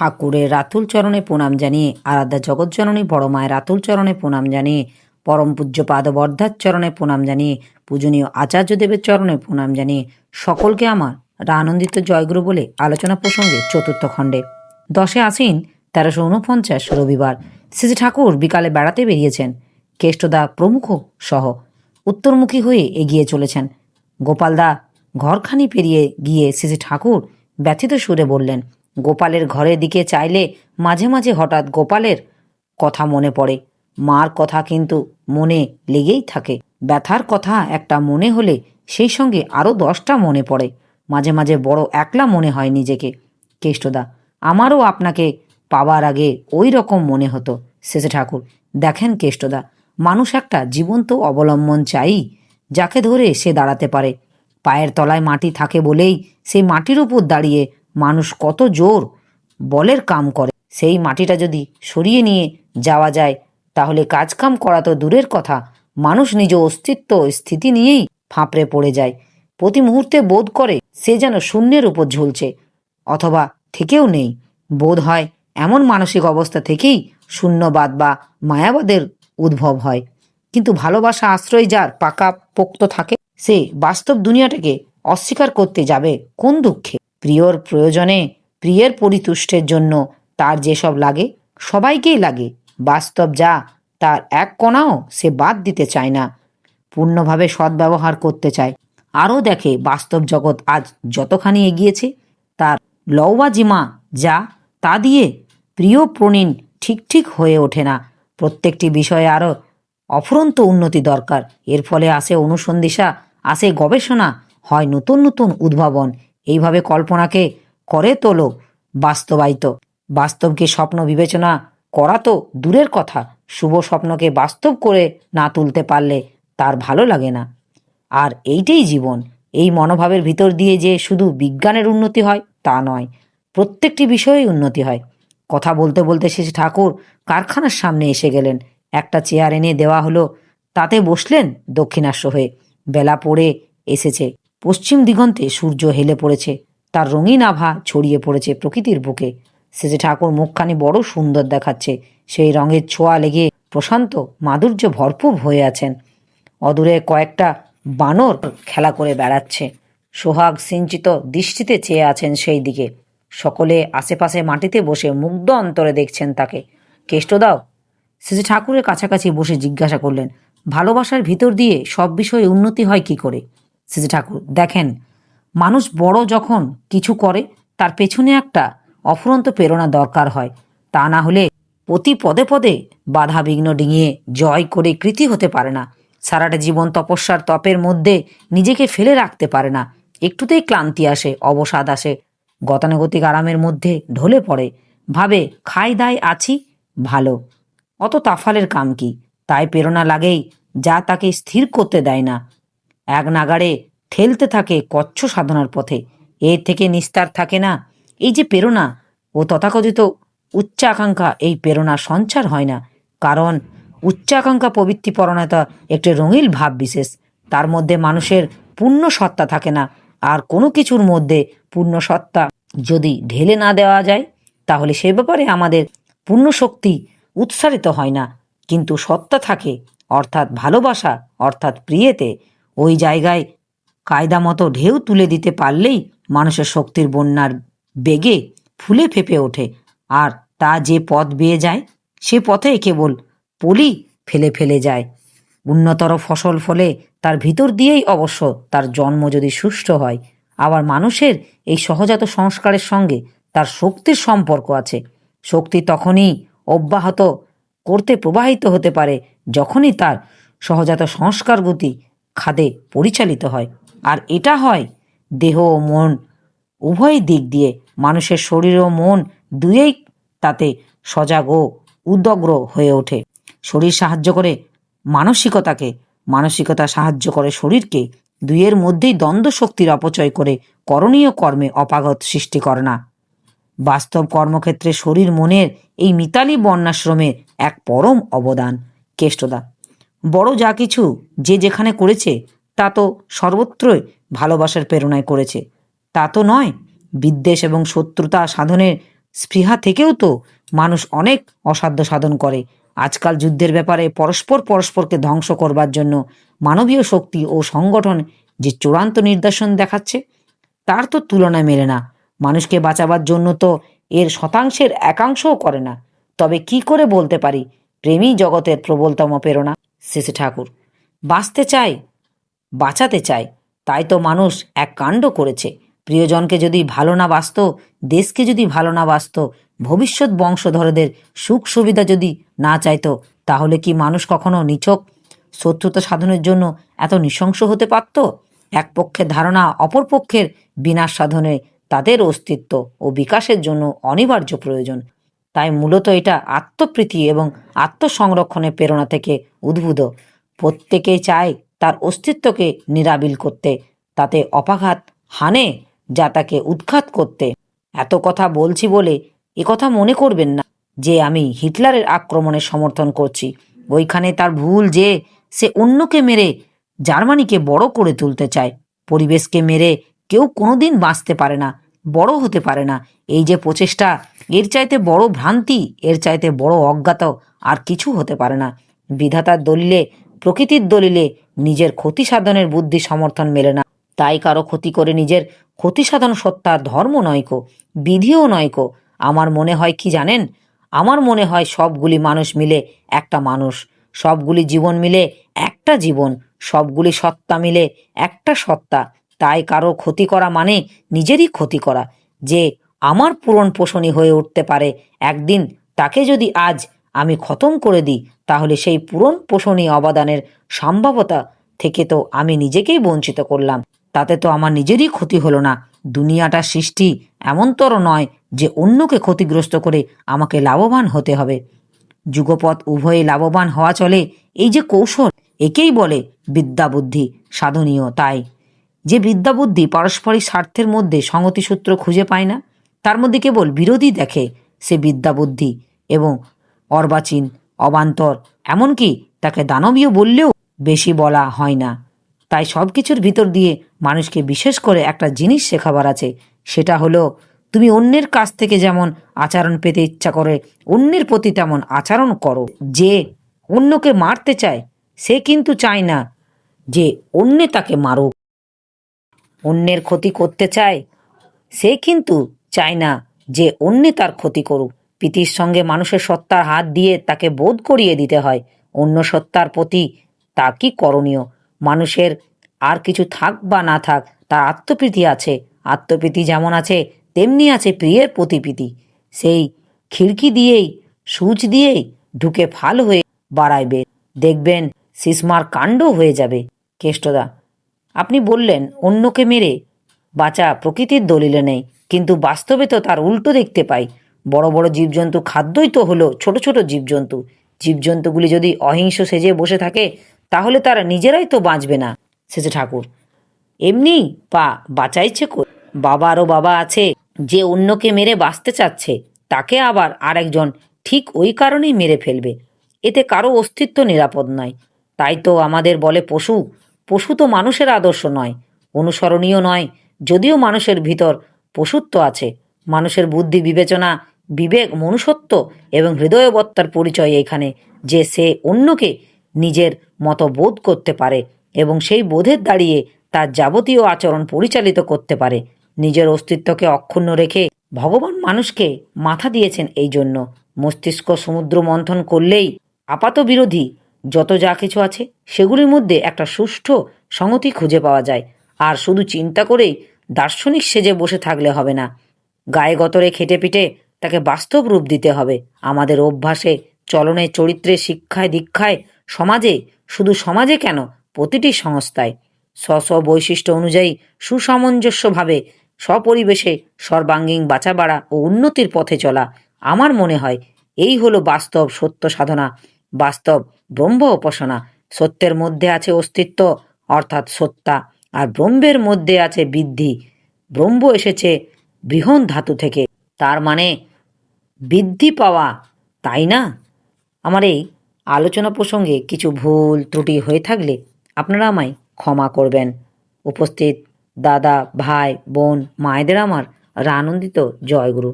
ঠাকুরের রাতুল চরণে প্রণাম জানিয়ে, আরাধ্যা জগৎজননী বড় মায়ের রাতুল চরণে প্রণাম জানিয়ে, পরম পূজ্য পাদ বর্ধার চরণে প্রণাম জানিয়ে, পূজনীয় আচার্যদেবের চরণে প্রণাম জানিয়ে, সকলকে আমার আনন্দিত জয়গুরু বলে আলোচনা প্রসঙ্গে চতুর্থ খণ্ডে। দশে আসিন তেরোশো উনপঞ্চাশ রবিবার। শ্রী ঠাকুর বিকালে বেড়াতে বেরিয়েছেন। কেষ্টদা প্রমুখ সহ উত্তরমুখী হয়ে এগিয়ে চলেছেন। গোপালদা ঘরখানি পেরিয়ে গিয়ে শ্রী ঠাকুর ব্যথিত সুরে বললেন গোপালের ঘরের দিকে চাইলে মাঝে মাঝে হঠাৎ গোপালের কথা মনে পড়ে। মার কথা কিন্তু মনে লেগেই থাকে। ব্যথার কথা একটা মনে হলে সেই সঙ্গে আরও দশটা মনে পড়ে। মাঝে মাঝে বড় একলা মনে হয় নিজেকে। কেষ্টদা, আমারও আপনাকে পাবার আগে ওই রকম মনে হতো। শেষে ঠাকুর, দেখেন কেষ্টদা, মানুষ একটা জীবন্ত অবলম্বন চাই, যাকে ধরে সে দাঁড়াতে পারে। পায়ের তলায় মাটি থাকে বলেই সেই মাটির উপর দাঁড়িয়ে মানুষ কত জোর বলের কাম করে। সেই মাটিটা যদি সরিয়ে নিয়ে যাওয়া যায়, তাহলে কাজকাম করা তো দূরের কথা। মানুষ নিজ অস্তিত্ব স্থিতি নিয়েই ফাঁপড়ে পড়ে যায়। প্রতি মুহূর্তে বোধ করে সে যেন শূন্যের উপর ঝুলছে, অথবা থেকেও নেই। বোধ হয় এমন মানসিক অবস্থা থেকেই শূন্যবাদ বা মায়াবাদের উদ্ভব হয়। কিন্তু ভালোবাসা আশ্রয় যার পাকা পোক্ত থাকে, সে বাস্তব দুনিয়াটাকে অস্বীকার করতে যাবে কোন দুঃখে? প্রিয়র প্রয়োজনে প্রিয়ের পরিতুষ্টের জন্য তার যেসব লাগে, সবাইকেই লাগে। বাস্তব যা, তার এক কণাও সে বাদ দিতে চায় না। পূর্ণভাবে সদ্ব্যবহার করতে চায়। আরও দেখে বাস্তব জগৎ আজ যতখানি এগিয়েছে, তার লওবাজিমা যা, তা দিয়ে প্রিয় প্রণীন ঠিক ঠিক হয়ে ওঠে না। প্রত্যেকটি বিষয়ে আরও অফুরন্ত উন্নতি দরকার। এর ফলে আসে অনুসন্ধিসা আসে গবেষণা, হয় নতুন নতুন উদ্ভাবন। এইভাবে কল্পনাকে করে তোলো বাস্তবায়িত। বাস্তবকে স্বপ্ন বিবেচনা করা তো দূরের কথা। শুভ স্বপ্নকে বাস্তব করে না তুলতে পারলে তার ভালো লাগে না। আর এইটাই জীবন। এই মনোভাবের ভিতর দিয়ে যে শুধু বিজ্ঞানের উন্নতি হয়, তা নয়। প্রত্যেকটি বিষয়েই উন্নতি হয়। কথা বলতে বলতে শেষে ঠাকুর কারখানার সামনে এসে গেলেন। একটা চেয়ার এনে দেওয়া হলো। তাতে বসলেন দক্ষিণাস্য হয়ে। বেলা পড়ে এসেছে। পশ্চিম দিগন্তে সূর্য হেলে পড়েছে, তার রঙিন আভা ছড়িয়ে পড়েছে প্রকৃতির বুকে। শেষে ঠাকুর মুখখানি বড় সুন্দর দেখাচ্ছে, সেই রঙের ছোঁয়া লেগে প্রশান্ত মাধুর্য ভরপুর হয়ে আছেন। অদূরে কয়েকটা বানর খেলা করে বেড়াচ্ছে। সোহাগ সিঞ্চিত দৃষ্টিতে চেয়ে আছেন সেই দিকে। সকলে আশেপাশে মাটিতে বসে মুগ্ধ অন্তরে দেখছেন তাকে। কেষ্ট দাও। শ্রী ঠাকুরের কাছাকাছি বসে জিজ্ঞাসা করলেন, ভালোবাসার ভিতর দিয়ে সব বিষয়ে উন্নতি হয় কি করে? শ্রী ঠাকুর, দেখেন, মানুষ বড় যখন কিছু করে, তার পেছনে একটা অফুরন্ত প্রেরণা দরকার হয়। তা না হলে প্রতি পদে পদে বাধা বিঘ্ন ডিঙিয়ে জয় করে কৃতি হতে পারে না। সারাটা জীবন তপস্যার তপের মধ্যে নিজেকে ফেলে রাখতে পারে না। একটুতেই ক্লান্তি আসে, অবসাদ আসে, গতানুগতিক আরামের মধ্যে ঢলে পড়ে। ভাবে খাই দায় আছি, ভালো। অত তাফালের কাম কি? তাই প্রেরণা লাগেই, যা তাকে স্থির করতে দেয় না। এক নাগাড়ে ঠেলতে থাকে কচ্ছ সাধনার পথে। এর থেকে নিস্তার থাকে না। এই যে প্রেরণা, ও তথাকথিত উচ্চাকাঙ্ক্ষা, এই প্রেরণা সঞ্চার হয় না। কারণ উচ্চাকাঙ্ক্ষা প্রবৃত্তি পরণতা একটি রঙিল ভাব বিশেষ। তার মধ্যে মানুষের পূর্ণ সত্তা থাকে না। আর কোনো কিছুর মধ্যে পূর্ণ সত্তা যদি ঢেলে না দেওয়া যায়, তাহলে সে ব্যাপারে আমাদের পূর্ণ শক্তি উৎসারিত হয় না। কিন্তু সত্তা থাকে, অর্থাৎ ভালোবাসা, অর্থাৎ প্রিয়েতে। ওই জায়গায় কায়দা মতো ঢেউ তুলে দিতে পারলেই মানুষের শক্তির বন্যার বেগে ফুলে ফেপে ওঠে। আর তা যে পথ বেয়ে যায়, সে পথে কেবল পলি ফেলে ফেলে যায়। উন্নতর ফসল ফলে তার ভিতর দিয়েই অবশ্য তার জন্ম যদি সুষ্ঠু হয়, আবার মানুষের এই সহজাত সংস্কারের সঙ্গে তার শক্তির সম্পর্ক আছে। শক্তি তখনই অব্যাহত করতে প্রবাহিত হতে পারে যখনই তার সহজাত সংস্কার গতি খাদে পরিচালিত হয়। আর এটা হয় দেহ ও মন। উভয় দিক দিয়ে মানুষের শরীর ও মন দুয়েই তাতে সজাগ ও উদগ্র হয়ে ওঠে। শরীর সাহায্য করে মানসিকতাকে। মানসিকতা সাহায্য করে শরীরকে। দুইয়ের মধ্যেই দ্বন্দ্ব শক্তির অপচয় করে করণীয় কর্মে অপাগত সৃষ্টি করে না। বাস্তব কর্মক্ষেত্রে শরীর মনের এই মিতালি বর্ণাশ্রমের এক পরম অবদান। কেষ্টদা বড় যা কিছু যে যেখানে করেছে, তা তো সর্বত্রই ভালোবাসার প্রেরণায় করেছে। তা তো নয়, বিদ্বেষ এবং শত্রুতা সাধনের স্পৃহা থেকেও তো মানুষ অনেক অসাধ্য সাধন করে। আজকাল যুদ্ধের ব্যাপারে পরস্পর পরস্পরকে ধ্বংস করবার জন্য মানবীয় শক্তি ও সংগঠন যে চূড়ান্ত নির্দেশন দেখাচ্ছে, তার তো তুলনা মেলে না। মানুষকে বাঁচাবার জন্য তো এর শতাংশের একাংশও করে না। তবে কি করে বলতে পারি? প্রেমী জগতের প্রবলতম প্রেরণা। শেষে ঠাকুর, বাঁচতে চাই, বাঁচাতে চাই, তাই তো মানুষ এক কাণ্ড করেছে। প্রিয়জনকে যদি ভালো না বাসত দেশকে যদি ভালো না বাসত ভবিষ্যৎ বংশধরদের সুখ সুবিধা যদি না চাইতো, তাহলে কি মানুষ কখনো নিছক শত্রুতা সাধনের জন্য এত নৃশংস হতে পারত? এক পক্ষের ধারণা অপর পক্ষের বিনাশ সাধনে তাদের অস্তিত্ব ও বিকাশের জন্য অনিবার্য প্রয়োজন। তাই মূলত এটা আত্মপ্রীতি এবং আত্মসংরক্ষণের প্রেরণা থেকে উদ্ভূত। প্রত্যেকেই চায় তার অস্তিত্বকে নিরাবিল করতে, তাতে অপাঘাত হানে যা তাকে উৎখাত করতে। এত কথা বলছি বলে কথা মনে করবেন না যে আমি হিটলারের আক্রমণের সমর্থন করছি। ওইখানে তার ভুল যে সে অন্যকে মেরে জার্মানিকে বড় করে তুলতে চায়, পরিবেশকে মেরে কেউ কোনোদিন বাঁচতে পারে না। বড় হতে পারে না। এই যে প্রচেষ্টা, এর চাইতে বড় ভ্রান্তি, এর চাইতে বড় অজ্ঞাত আর কিছু হতে পারে না। বিধাতার দলিলে, প্রকৃতির দলিলে নিজের ক্ষতি সাধনের বুদ্ধি সমর্থন মেলে না। তাই কারও ক্ষতি করে নিজের ক্ষতি সাধন সত্তা ধর্ম নয়কো বিধিও নয়কো আমার মনে হয় কি জানেন? আমার মনে হয় সবগুলি মানুষ মিলে একটা মানুষ। সবগুলি জীবন মিলে একটা জীবন। সবগুলি সত্তা মিলে একটা সত্তা। তাই কারও ক্ষতি করা মানে নিজেরই ক্ষতি করা। যে আমার পূরণ পোষণী হয়ে উঠতে পারে, একদিন তাকে যদি আজ আমি খতম করে দিই, তাহলে সেই পূরণ পোষণী অবদানের সম্ভাবতা থেকে তো আমি নিজেকেই বঞ্চিত করলাম। তাতে তো আমার নিজেরই ক্ষতি হলো না। দুনিয়াটা সৃষ্টি এমনতর নয় যে অন্যকে ক্ষতিগ্রস্ত করে আমাকে লাভবান হতে হবে। যুগপথ উভয়ে লাভবান হওয়া চলে, এই যে কৌশল, একেই বলে বিদ্যা বুদ্ধি সাধনীয় তাই। যে বিদ্যা বুদ্ধি পারস্পরিক স্বার্থের মধ্যে সংগতিসূত্র খুঁজে পায় না, তার মধ্যে কেবল বিরোধী দেখে সে বিদ্যা বুদ্ধি এবং অর্বাচীন, অবান্তর, এমনকি তাকে দানবীয় বললেও বেশি বলা হয় না। তাই সব কিছুর ভিতর দিয়ে মানুষকে বিশেষ করে একটা জিনিস শেখাবার আছে, সেটা হলো, তুমি অন্যের কাছ থেকে যেমন আচরণ পেতে ইচ্ছা করে, অন্যের প্রতি তেমন আচরণ করো। যে অন্যকে মারতে চায়, সে কিন্তু চায় না যে অন্যে তাকে মারুক। অন্যের ক্ষতি করতে চায়, সে কিন্তু চায় না যে অন্যে তার ক্ষতি করুক। প্রীতির সঙ্গে মানুষের সত্তার হাত দিয়ে তাকে বোধ করিয়ে দিতে হয়। অন্য সত্তার প্রতি তা কি করণীয়? মানুষের আর কিছু থাক বা না থাক, তার আত্মপ্রীতি আছে। আত্মপ্রীতি যেমন আছে, তেমনি আছে প্রিয়ের প্রতিপ্রীতি সেই খিড়কি দিয়েই, সূচ দিয়েই ঢুকে ফাল হয়ে বাড়াইবে দেখবেন, সিসমার কাণ্ড হয়ে যাবে। কেষ্টদা আপনি বললেন, অন্যকে মেরে। বাঁচা প্রকৃতির দলিলে নেই, কিন্তু বাস্তবে তো তার উল্টো দেখতে পাই। বড় বড় জীবজন্তু খাদ্যই তো হলো ছোট ছোট জীবজন্তু। জীবজন্তুগুলি যদি অহিংস সেজে বসে থাকে, তাহলে তারা নিজেরাই তো বাঁচবে না শেষে ঠাকুর। এমনি পা বাঁচাইছে কো বাবারও বাবা আছে, যে অন্যকে মেরে বাঁচতে চাচ্ছে, তাকে আবার আরেকজন ঠিক ওই কারণেই মেরে ফেলবে। এতে কারও অস্তিত্ব নিরাপদ নয়। তাই তো আমাদের বলে পশু পশু তো মানুষের আদর্শ নয়, অনুসরণীয় নয়, যদিও মানুষের ভিতর পশুত্ব আছে। মানুষের বুদ্ধি বিবেচনা, বিবেক, মনুষ্যত্ব এবং হৃদয়বত্তার পরিচয় এখানে, যে সে অন্যকে নিজের মতো বোধ করতে পারে এবং সেই বোধের দাঁড়িয়ে তার যাবতীয় আচরণ পরিচালিত করতে পারে। নিজের অস্তিত্বকে অক্ষুণ্ণ রেখে ভগবান মানুষকে মাথা দিয়েছেন এই জন্য। মস্তিষ্ক সমুদ্র মন্থন করলেই আপাত বিরোধী যত যা কিছু আছে, সেগুলির মধ্যে একটা সুষ্ঠু সংগতি খুঁজে পাওয়া যায়। আর শুধু চিন্তা করেই দার্শনিক সেজে বসে থাকলে হবে না। গায়ে গতরে খেটে পিটে তাকে বাস্তব রূপ দিতে হবে। আমাদের অভ্যাসে, চলনে, চরিত্রে, শিক্ষায়, দীক্ষায়, সমাজে, শুধু সমাজে কেন, প্রতিটি সংস্থায়। স্ব স্ব বৈশিষ্ট্য অনুযায়ী সুসামঞ্জস্যভাবে স্বপরিবেশে সর্বাঙ্গীন বাঁচা বাড়া ও উন্নতির পথে চলা। আমার মনে হয়, এই হলো বাস্তব সত্য সাধনা। বাস্তব ব্রহ্ম উপাসনা। সত্যের মধ্যে আছে অস্তিত্ব, অর্থাৎ সত্তা, আর ব্রহ্মের মধ্যে আছে বৃদ্ধি। ব্রহ্ম এসেছে বৃহৎ ধাতু থেকে। তার মানে বৃদ্ধি পাওয়া, তাই না? আমার এই আলোচনা প্রসঙ্গে কিছু ভুল ত্রুটি হয়ে থাকলে আপনারা আমায় ক্ষমা করবেন। উপস্থিত দাদা, ভাই, বোন, মায়েদের আমার আনন্দিত জয়গুরু।